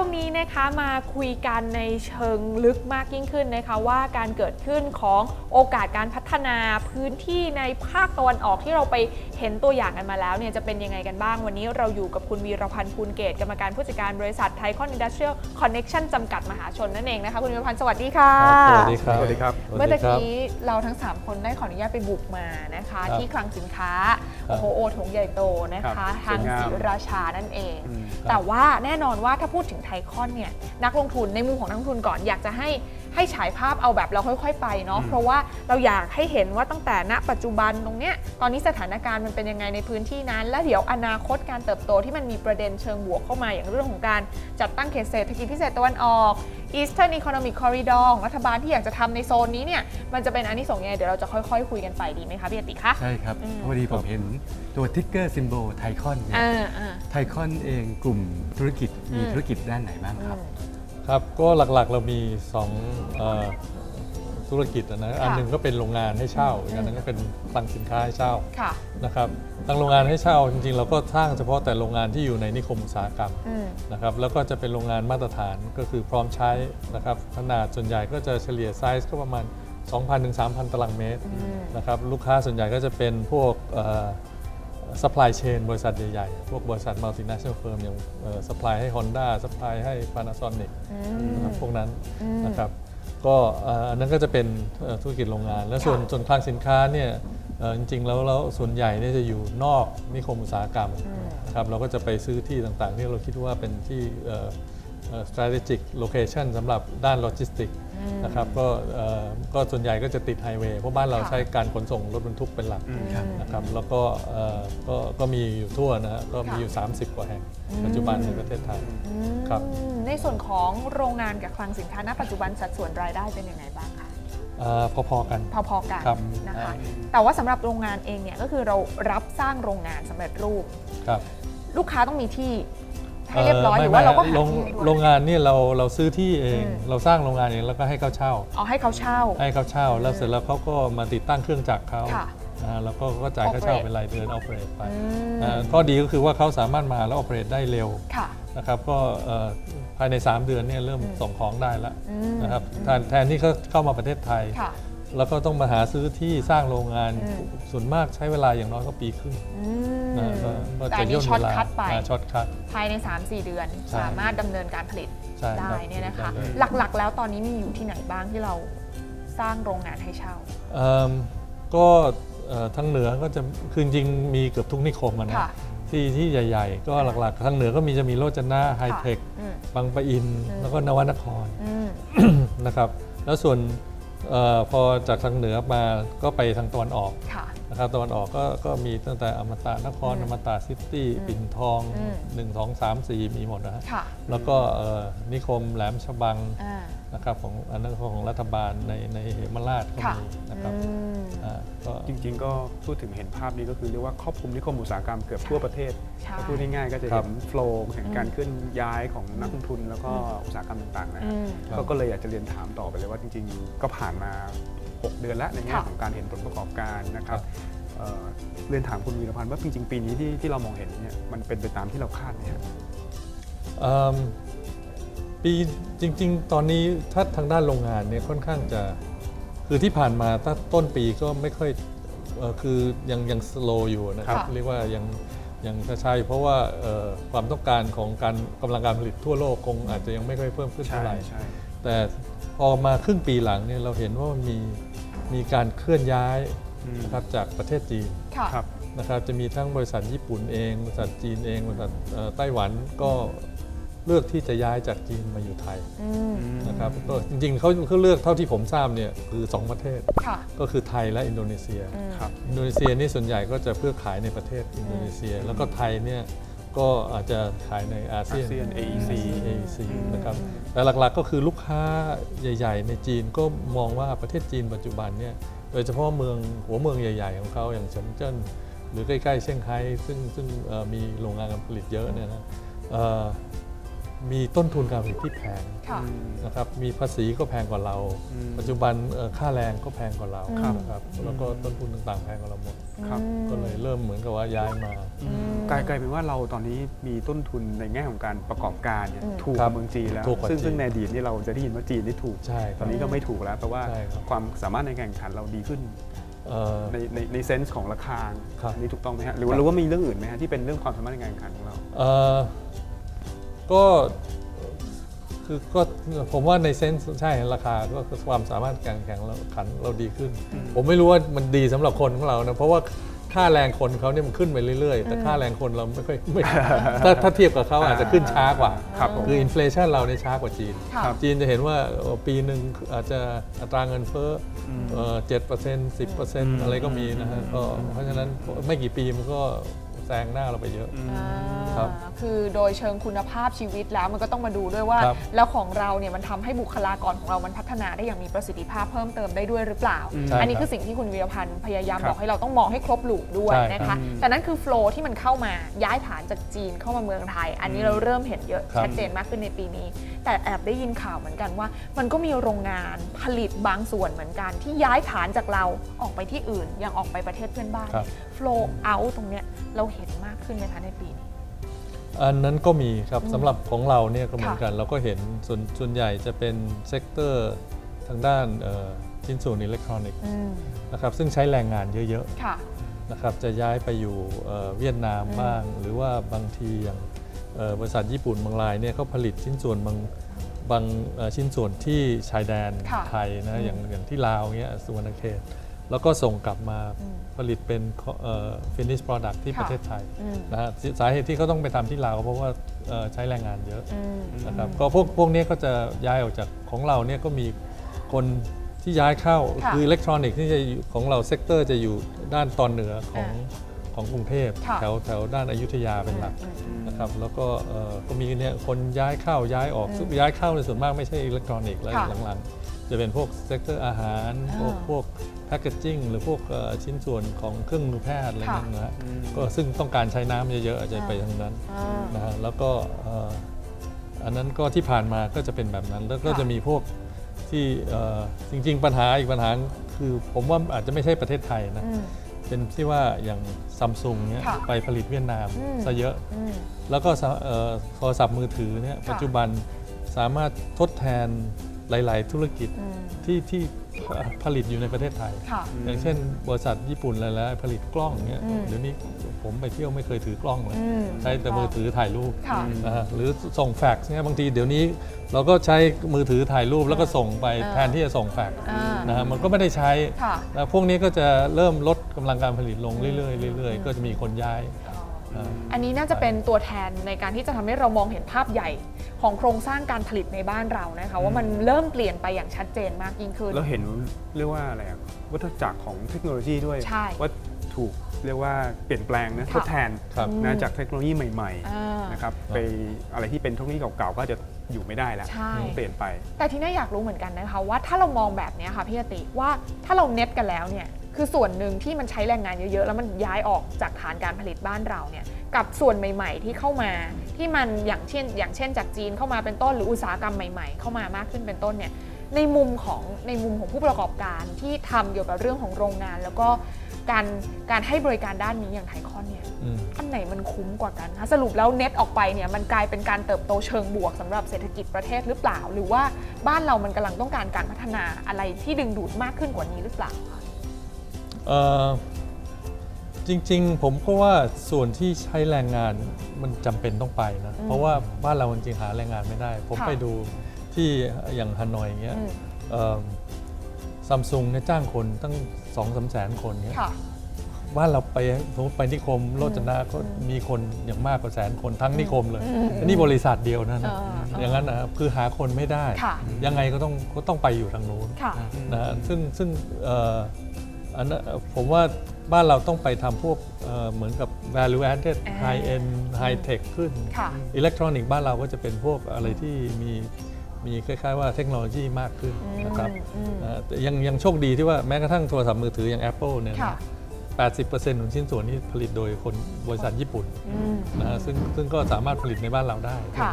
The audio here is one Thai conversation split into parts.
ช่วงนี้นะคะมาคุยกันในเชิงลึกมากยิ่งขึ้นนะคะ ว่าการเกิดขึ้นของโอกาสการพัฒนาพื้นที่ในภาคตะวันออกที่เราไปเห็นตัวอย่างกันมาแล้วเนี่ยจะเป็นยังไงกันบ้าง วันนี้เราอยู่กับคุณวีรพันธ์ภูลเกตกรรมการผู้จัดการบริษัทไทคอนอินดัสเทรียลคอนเน็ชันจำกัดมหาชนนั่นเองนะคะ คุณวีรพันธ์สวัสดีค่ะสวัสดีครับสวัสดีครับ เมื่อตะกี้เราทั้ง 3 คนได้ขออนุญาตไปบุกมานะคะครับที่คลังสินค้าครับโอ้โหโอถงใหญ่โตนะครัคะบทางสวยงามศรีราชานั่นเองอืมแต่ว่าแน่นอนว่าถ้าพูดถึงไทคอนเนี่ยนักลงทุนในมุมของนักลงทุนก่อนอยากจะให้ให้ฉายภาพเอาแบบเราค่อย ๆ ไปเนาะอืมเพราะว่าเราอยากให้เห็นว่าตั้งแต่ณ ปัจจุบันตรงเนี้ยตอนนี้สถานการณ์มันเป็นยังไงในพื้นที่นั้น และเดี๋ยวอนาคตการเติบโตที่มันมีประเด็นเชิงบวกเข้ามาอย่างเรื่องของการจัดตั้งเขตเศรษฐกิจพิเศษตะวันออก Eastern Economic Corridor ของรัฐบาลที่อยากจะทำในโซนนี้เนี่ยมันจะเป็นอันนี้ส่งส์ยังไงเดี๋ยวเราจะค่อยๆ คุยกันไปดีไหมคะพี่อติคะใช่ครับอืมพอดีผมเห็นตัวทิกเกอร์ซิมโบลไทคอนเนี่ยอ่าอ่า ไทคอนเองกลุ่มธุรกิจมีอืมธุรกิจด้านไหนบ้างครับ ครับก็หลักๆเรามี2เอ่อธุรกิจอะนะอันหนึ่งก็เป็นโรงงานให้เช่าอีกอันหนึงก็เป็นคลังสินค้าให้เช่าค่ะนะครับทางโรงงานให้เช่าจริงๆ เราก็สร้างเฉพาะแต่โรงงานที่อยู่ในนิคมอุตสาหกรรมอืม นะครับแล้วก็จะเป็นโรงงานมาตรฐานก็คือพร้อมใช้นะครับขนาดส่วนใหญ่ก็จะเฉลี่ยไซส์ก็ประมาณ 2,000ถึง3,000 ตารางเมตรอืม นะครับลูกค้าส่วนใหญ่ก็จะเป็นพวกเอ่อ supply chain บริษัทใหญ่ๆ พวกบริษัท multinational firm อย่างเอ่อ supply ให้ Honda supply ให้ Panasonic อืมนะครับพวกนั้นอืมนะครับก็เอ่ออันนั้นก็จะเป็นเอ่อธุรกิจโรงงาน แล้วส่วนค่ะส่วนคลังสินค้าเนี่ยเอ่อจริงๆ แล้วแล้วส่วนใหญ่เนี่ยจะอยู่นอกนิคมอุตสาหกรรมอืมนะครับเราก็จะไปซื้อที่ต่างๆ ที่เราคิดว่าเป็นที่เอ่อเอ่อ strategic location สำหรับด้านโลจิสติกนะครับก็เอ่อก็ส่วนใหญ่ก็จะติดไฮเวย์เพราะบ้านเราค่ะใช้การขนส่งรถบรรทุกเป็นหลักอืมครับนะครับแล้วก็เอ่อก็ก็มีอยู่ทั่วนะฮะก็มีอยู่ 30 กว่าแห่งปัจจุบันในประเทศไทยอืมครับในส่วนของโรงงานกับคลังสินค้าณปัจจุบันสัดส่วนรายได้เป็นยังไงบ้างคะเอ่อพอๆกันพอๆกันครับนะคะอ่าแต่ว่าสำหรับโรงงานเองเนี่ยก็คือเรารับสร้างโรงงานสำเร็จรูปครับลูกค้าต้องมีที่ ให้เรียบร้อยหรือว่าไม่เราก็ไม่หาโรงที่ให้ด้วย โรงงานเนี่ยเราเราซื้อที่เอง อืม เราสร้างโรงงานเองแล้วก็ให้เขาเช่าเอาให้เขาเช่า ให้เขาเช่า แล้วเสร็จแล้วเขาก็มาติดตั้งเครื่องจักรเขาค่ะนะฮะแล้วก็ก็จ่ายค่าเช่า Operate เป็นรายเดือน o p e r a t e ไปอืม อ่าข้อดีก็คือว่าเขาสามารถมาแล้ว operate ได้เร็วค่ะ นะครับก็เอ่อภายใน 3 เดือนเนี่ยเริ่มส่งของได้แล้วอืมนะครับแทนแทนที่เขาเข้ามาประเทศไทย ค่ะ แล้วก็ต้องมาหาซื้อที่สร้างโรงงานอืม ส่วนมากใช้เวลาอย่างน้อยก็ปีครึ่งอืมนะก็ก็แต่อัจะนนี้ย่นช็อเวตลาคัดไปช็อตคัด ภายใน 3-4 เดือน ใช่สามารถดำเนินการผลิตใช่ครับได้เนี่ยนะคะ ได้เลย หลักๆ แล้วตอนนี้มีอยู่ที่ไหนบ้างที่เราสร้างโรงงานให้เช่า เอิ่มก็เอ่อทางเหนือก็จะคือจริงๆมีเกือบทุกนิคมอะนะค่ะ ที่ที่ใหญ่ ๆ ก็หลักๆ ทางเหนือก็มีจะมีโรจนะไฮเทคอืม บางปะอิน อืม แล้วก็นวนคร อืม นะครับ แล้วส่วนเออพอจากทางเหนือมาก็ไปทางตะวันออกค่ะนะครับตะวันออกก็ก็มีตั้งแต่อมตะนครอืมอมตะซิตี้อืมปิ่นทองอืม1 2 3 4 มีหมดนะฮะค่ะแล้วก็เอ่อนิคมแหลมฉบังอ่า นะครับของอันนั้นของรัฐบาลในในเหมราชก็ค่ะมีนะครับอืม อ่าก็ จริงๆ ก็พูดถึงเห็นภาพนี้ก็คือเรียกว่าครอบคลุมนิคมอุตสาหกรรมเกือบทั่วประเทศใช่ ถ้าพูดง่ายๆก็จะครัเห็บ นโฟล์แห่งการเคลื่อนย้ายของนักลงทุนแล้วก็อุตสาหกรรมต่างๆนะอืฮะมครับก็ก็เลยอยากจะเรียนถามต่อไปเลยว่าจริงๆ ก็ผ่านมา 6 เดือนแล้วในแง่ค่ะ ของการเห็นผลประกอบการนะครับครับเอ่อเรียนถามคุณวีรพันธ์ว่าจริงๆ ปีนี้ที่ที่เรามองเห็นเนี่ยมันเป็นไปตามที่เราคาดไหมฮะ เอิ่ม ปีจริง ๆ ตอนนี้ถ้าทางด้านโรงงานเนี่ยค่อนข้างจะคือที่ผ่านมาถ้าต้นปีก็ไม่ค่อยเอ่อคือยังยังสโลอยู่นะครับค่ะเรียกว่ายังยังช้าๆอยู่เพราะว่าเอ่อความต้องการของการกำลังการผลิตทั่วโลกคงอาจจะยังไม่ค่อยเพิ่มขึ้นใช่เท่าไหร่ใช่แต่พอมาครึ่งปีหลังเนี่ยเราเห็นว่ามันมีมีการเคลื่อนย้ายอืมนะครับจากประเทศจีนค่ะครับนะครับจะมีทั้งบริษัทญี่ปุ่นเอง บริษัทจีนเอง บริษัทเอ่อไต้หวันก็ เลือกที่จะย้ายจากจีนมาอยู่ไทยอืมนะครับก็จริงๆเขาเขาเลือกเท่าที่ผมทราบเนี่ยคือ 2 ประเทศค่ะก็คือไทยและอินโดนีเซียอืมครับอินโดนีเซียนี่ส่วนใหญ่ก็จะเพื่อขายในประเทศอินโดนีเซีย แล้วก็ไทยเนี่ยก็อาจจะขายในอาเซียนอาเซียน AEC AEC อืมนะครับแต่หลักๆก็คือลูกค้าใหญ่ ๆ ในจีนก็มองว่าประเทศจีนปัจจุบันเนี่ยโดยเฉพาะเมืองหัวเมืองใหญ่ ๆ ของเขาอย่างเซินเจิ้นหรือใกล้ ๆ เซี่ยงไฮ้ซึ่งซึ่งเอ่อมีโรงงานการผลิตเยอะเนี่ยนะเอ่อ มีต้นทุนการผลิตที่แพงค่ะนะครับมีภาษีก็แพงกว่าเราอืมปัจจุบันเอ่อค่าแรงก็แพงกว่าเราครับนะครับแล้วก็ต้นทุนต่างๆแพงกว่าเราหมดครับก็เลยเริ่มเหมือนกับว่าย้ายมากลายกลายเป็นว่าเราตอนนี้มีต้นทุนในแง่ของการประกอบการเนี่ยอืมถูกคกรับว่าเมืองจีนแล้วถูกกว่าซึ่งจีนซึ่งในอดีตนี่เราจะได้ยินว่าจีนนี่ถูกใช่คตรัอบนนี้ก็ไม่ถูกแล้วแปลว่าใช่ครับความสามารถในการแข่งขันเราดีขึ้นเอ่อในในในเซนส์ของราคาครับอันนี้ถูกต้องไหมฮะหรือว่าหรือว่ามีเรื่องอื่นไหมฮะที่เป็นเรื่องความสามารถในการแข่งขันของเราเอ่อ ก็คือก็ผมว่าในเซนส์ใช่ราคาก็คือความสามารถการแข่งเราขันเราดีขึ้น ผมไม่รู้ว่ามันดีสำหรับคนของเรานะเพราะว่าค่าแรงคนเขาเนี่ยมันขึ้นไปเรื่อยๆ แต่ค่าแรงคนเราไม่ค่อยไม่ถ้าถ้าเทียบกับเขาอาจจะขึ้นช้ากว่าครับผมคืออินฟลชันเราเนี่ยช้ากว่าจีนค่ะจีนจะเห็นว่าเอ่อปีหนึ่งอาจจะอัตราเงินเฟ้อเจ็ดเปอร์เซ็นต์สิบเปอร์เซ็นต์อะไรก็มีนะฮะก็เพราะฉะนั้นไม่กี่ปีมันก็ แซงหน้าเราไปเยอะอ่าครับคือโดยเชิงคุณภาพชีวิตแล้วมันก็ต้องมาดูด้วยว่า ครับแล้วของเราเนี่ยมันทำให้บุคลากรของเรามันพัฒนาได้อย่างมีประสิทธิภาพเพิ่มเติมได้ด้วยหรือเปล่า ใช่อันนี้ครับคือสิ่งที่คุณวีรพันธ์พยายามครับบอกให้เราต้องมองให้ครบลูปด้วยใช่นะครัคะ บแต่นั่นคือโฟล์ที่มันเข้ามาย้ายฐานจากจีนเข้ามาเมืองไทย อันนี้เราเริ่มเห็นเยอะครับ ชัดเจนมากขึ้นในปีนี้ แต่แอบได้ยินข่าวเหมือนกันว่า มันก็มีโรงงานผลิตบางส่วนเหมือนกัน ที่ย้ายฐานจากเราออกไปที่อื่นอย่างออกไปประเทศเพื่อนบ้าน ครับ flow out ตรงเนี้ยเราเห็นมากขึ้นไหมคะในปีนี้อันนั้นก็มีครับสำหรับของเราเนี่ยก็เหมือนค่ะกันเราก็เห็นส่วนส่วนใหญ่จะเป็นเซกเตอร์ทางด้านเอ่อชิ้นส่วนอิเล็กทรอนิกส์อืมนะครับซึ่งใช้แรงงานเยอะค่ะๆนะครับจะย้ายไปอยู่เอ่อเวียดนามบ้าง หรือว่าบางทีอย่างเอ่อบริษัทญี่ปุ่นบางรายเนี่ยเขาผลิตชิ้นส่วนบางบางเอ่อชิ้นส่วนที่ชายแดนค่ะไทยอืนะมอย่างอย่างที่ลาวเงี้ยสุวรรณเขต แล้วก็ส่งกลับมาอืมผลิตเป็นฟินิช product ที่ค่ะประเทศไทยอืมนะฮะสาเหตุที่เขาต้องไปทำที่ลาวเพราะว่าเอ่อใช้แรงงานเยอะอืมนะครับก็พวกพวกนี้ก็จะย้ายออกจากของเราเนี่ยก็มีคนที่ย้ายเข้าค่ะคืออิเล็กทรอนิกส์ที่จะอยู่ของเราเซกเตอร์จะอยู่ด้านตอนเหนือของของกรุงเทพค่ะแถวแถวด้านอยุธยาเป็นหลักอืมอืมนะครับแล้วก็เอ่อก็มีเนี่ยคนย้ายเข้าย้ายออกอืมซึ่งย้ายเข้าในส่วนมากไม่ใช่อิเล็กทรอนิกส์แล้วค่ะหลังๆ จะเป็นพวกเซกเตอร์อาหารพวกอ่าพวก แพคเกจจิ้งหรือพวกเอ่อชิ้นส่วนของเครื่องมือแพทย์อะไรค่ะนั่นนะฮะก็ซึ่งต้องการใช้น้ำเยอะๆอาจจะไปทางนั้นอ่านะฮะแล้วก็เอ่ออันนั้นก็ที่ผ่านมาก็จะเป็นแบบนั้น แล้วก็ค่ะจะมีพวกที่เอ่อจริง ๆ ปัญหาอีกปัญหาคือผมว่าอาจจะไม่ใช่ประเทศไทยนะอืมเป็นที่ว่าอย่างซัมซุงเนี่ยค่ะไปผลิตเวียดนามอืมซะเยอะอืมแล้วก็สะเอ่อโทรศัพท์มือถือเนี่ยค่ะปัจจุบันสามารถทดแทนหลาย ๆ ธุรกิจอืมที่ที่ ผลิตอยู่ในประเทศไทย ค่ะ อย่างเช่น บริษัทญี่ปุ่นหลายๆผลิตกล้องเนี่ยอืมเดี๋ยวนี้ผมไปเที่ยวไม่เคยถือกล้องเลย อืมใช้แต่มือถือถ่ายรูปค่ะนะฮะหรือส่งแฟกซ์เนี่ยบางทีเดี๋ยวนี้เราก็ใช้มือถือถ่ายรูปแล้วก็ส่งไปอ่าแทนที่จะส่งแฟกซ์อ่านะฮะมันก็ไม่ได้ใช้ค่ะ นะพวกนี้ก็จะเริ่มลดกำลังการผลิตลงเรื่อยๆเรื่อยๆ ก็จะมีคนย้าย อ่าอันนี้น่าจะเป็นตัวแทนในการที่จะทำให้เรามองเห็นภาพใหญ่ของโครงสร้างการผลิตในบ้านเรานะคะว่ามันเริ่มเปลี่ยนไปอย่างชัดเจนมากยิ่งขึ้นแล้วเห็นเรียกว่าอะไรอะวัฏจักรของเทคโนโลยีด้วยใช่ว่าถูกเรียกว่าเปลี่ยนแปลงนะค่ะทดแทนครับนะจากเทคโนโลยีใหม่อ่าๆนะครับไปอะไรที่เป็นเทคโนโลยีเก่าๆก็จะอยู่ไม่ได้แล้วใช่ต้องเปลี่ยนไป แต่ที่น่าอยากรู้เหมือนกันนะคะว่าถ้าเรามองแบบเนี้ยค่ะพี่อติว่าถ้าเราเน็ตกันแล้วเนี่ย คือส่วนหนึ่งที่มันใช้แรงงานเยอะๆ แล้วมันย้ายออกจากฐานการผลิตบ้านเราเนี่ยกับส่วนใหม่ ๆ ที่เข้ามาที่มันอย่างเช่น อย่างเช่น จากจีนเข้ามาเป็นต้นหรืออุตสาหกรรมใหม่ ๆ เข้ามามากขึ้นเป็นต้นเนี่ยในมุมของในมุมของผู้ประกอบการที่ทำเกี่ยวกับเรื่องของโรงงาน แล้วก็การการให้บริการด้านนี้อย่างไทคอนเนี่ยอืมอันไหนมันคุ้มกว่ากันคะสรุปแล้วเน็ตออกไปเนี่ยมันกลายเป็นการเติบโตเชิงบวกสำหรับเศรษฐกิจประเทศหรือเปล่า หรือว่าบ้านเรามันกำลังต้องการการพัฒนาอะไรที่ดึงดูดมากขึ้นกว่านี้หรือเปล่าคะเอ่อ จริงๆ ผมก็ว่าส่วนที่ใช้แรงงานมันจำเป็นต้องไปนะอืมเพราะว่าบ้านเราจริงๆหาแรงงานไม่ได้ ผมค่ะไปดูที่อย่างฮานอยอย่างเงี้ยอืม ซัมซุงเนี่ยจ้างคนตั้ง2องสามแสนคนเงี้ย ค่ะ บ้านเราไปสมมติไปนิคมโรจนะก็อืมมีคนอย่างมากกว่าแสนคนทั้งนิคมเลยอืมอันนี้บริษัทเดียวนะนะเออเอออย่างนั้นนะครับคือหาคนไม่ได้ ค่ะ ยังไงก็ต้องก็ต้องไปอยู่ทางนู้นค่ะ นะฮะซึ่งซึ่งเอ่อ อันนั้นผมว่าบ้านเราต้องไปทำพวกเอ่อเหมือนกับ value added อ่า high end high tech ขึ้นค่ะอิเล็กทรอนิกส์บ้านเราก็จะเป็นพวกอะไรที่มีมีคล้ายๆว่าเทคโนโลยีมากขึ้นนะครับอืมนะฮะแต่ยังยังโชคดีที่ว่าแม้กระทั่งโทรศัพท์มือถืออย่าง Apple เนี่ยค่ะ80%ของชิ้นส่วนนี้ผลิตโดยคนบริษัทญี่ปุ่นอืมนะฮะซึ่งซึ่งก็สามารถผลิตในบ้านเราได้ค่ะ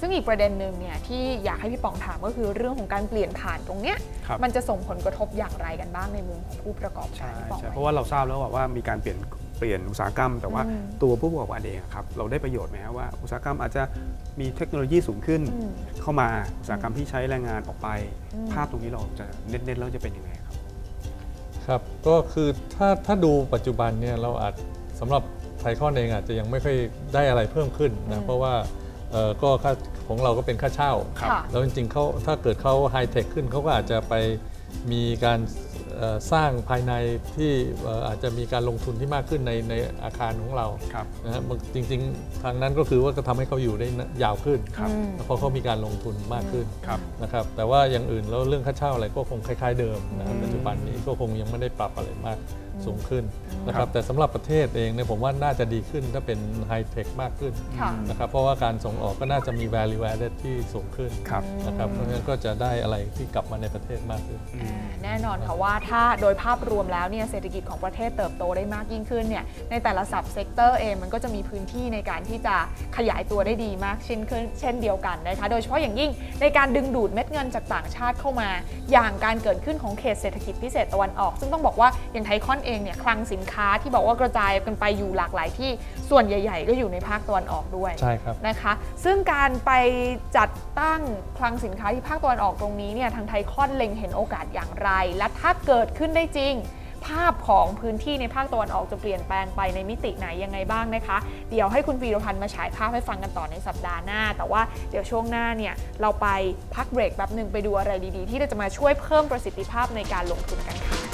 ซึ่งอีกประเด็นหนึ่งเนี่ยที่อยากให้พี่ป๋องถามก็คือเรื่องของการเปลี่ยนผ่านตรงเนี้ยครับมันจะส่งผลกระทบอย่างไรกันบ้างในมุมของผู้ประกอบกาใช่รพี่ป๋องใช่เพราะว่าเราทราบแล้วว่าว่ามีการเปลี่ยนเปลี่ยนอุตสาหกรรม แต่ว่าอืมตัวผู้ประกอบการเองอะครับเราได้ประโยชน์ไหมฮะว่าอุตสาหกรรมอาจจะมีเทคโนโลยีสูงขึ้นอืมเข้ามาอุตสาหกรรมที่ใช้แรงงานออกไปอืมภาพตรงนี้เราจะเน้นๆแล้วจะเป็นยังไงครับครับก็คือถ้าถ้าดูปัจจุบันเนี่ยเราอาจสำหรับไทคอนเองอาจจะยังไม่ค่อยได้อะไรเพิ่มขึ้นอืมนะเพราะว่าเอ่อ ก็ค่าของเราก็เป็นค่าเช่า ครับค่ะแล้วจริงๆเขาถ้าเกิดเขาไฮเทคขึ้นเขาก็อาจจะไปมีการเอ่อสร้างภายในที่เอ่ออาจจะมีการลงทุนที่มากขึ้นในในอาคารของเราครับ นะฮะมันจริงๆ ทางนั้นก็คือว่าก็ทำให้เขาอยู่ได้ยาวขึ้นครับอืมเพราะเขามีการลงทุนมากขึ้น ครับ นะครับแต่ว่าอย่างอื่นแล้วเรื่องค่าเช่าอะไรก็คงคล้าย ๆ เดิมนะครับอืมปัจจุบันนี้ก็คงยังไม่ได้ปรับอะไรมากอืม สูงขึ้นนะคครัรับบแต่สำหรับประเทศเองเนี่ยผมว่าน่าจะดีขึ้นถ้าเป็นไฮเทคมากขึ้นค่ะนะครับเพราะว่าการส่งออกก็น่าจะมี value added ที่สูงขึ้นครับนะครับเพราะฉะนั้นก็จะได้อะไรที่กลับมาในประเทศมากขึ้นอืมแน่นอนค่ะว่าถ้าโดยภาพรวมแล้วเนี่ยเศรษฐกิจของประเทศเติบโตได้มากยิ่งขึ้นเนี่ยในแต่ละสับเซกเตอร์เองมันก็จะมีพื้นที่ในการที่จะขยายตัวได้ดีมากเช่นขึ้นเช่นเดียวกันนะคะโดยเฉพาะอย่างยิ่งในการดึงดูดเม็ดเงินจากต่างชาติเข้ามา อย่างการเกิดขึ้นของเขตเศรษฐกิจพิเศษตะวันออก ซึ่งต้องบอกว่าอย่างไทคอนเองเนี่ยคลังสินค้าที่บอกว่ากระจายกันไปอยู่หลากหลายที่ส่วนใหญ่ ๆ ก็อยู่ในภาคตะวันออกด้วยใช่ครับนะคะ ซึ่งการไปจัดตั้งคลังสินค้าที่ภาคตะวันออกตรงนี้เนี่ยทางไทคอนเล็งเห็นโอกาสอย่างไร และถ้าเกิดขึ้นได้จริง ภาพของพื้นที่ในภาคตะวันออกจะเปลี่ยนแปลงไปในมิติไหนยังไงบ้างนะคะ เดี๋ยวให้คุณวีรพันธ์มาฉายภาพให้ฟังกันต่อในสัปดาห์หน้า แต่ว่าเดี๋ยวช่วงหน้าเนี่ยเราไปพักเบรกแป๊บหนึ่งไปดูอะไรดีๆ ที่จะมาช่วยเพิ่มประสิทธิภาพในการลงทุนกันค่ะ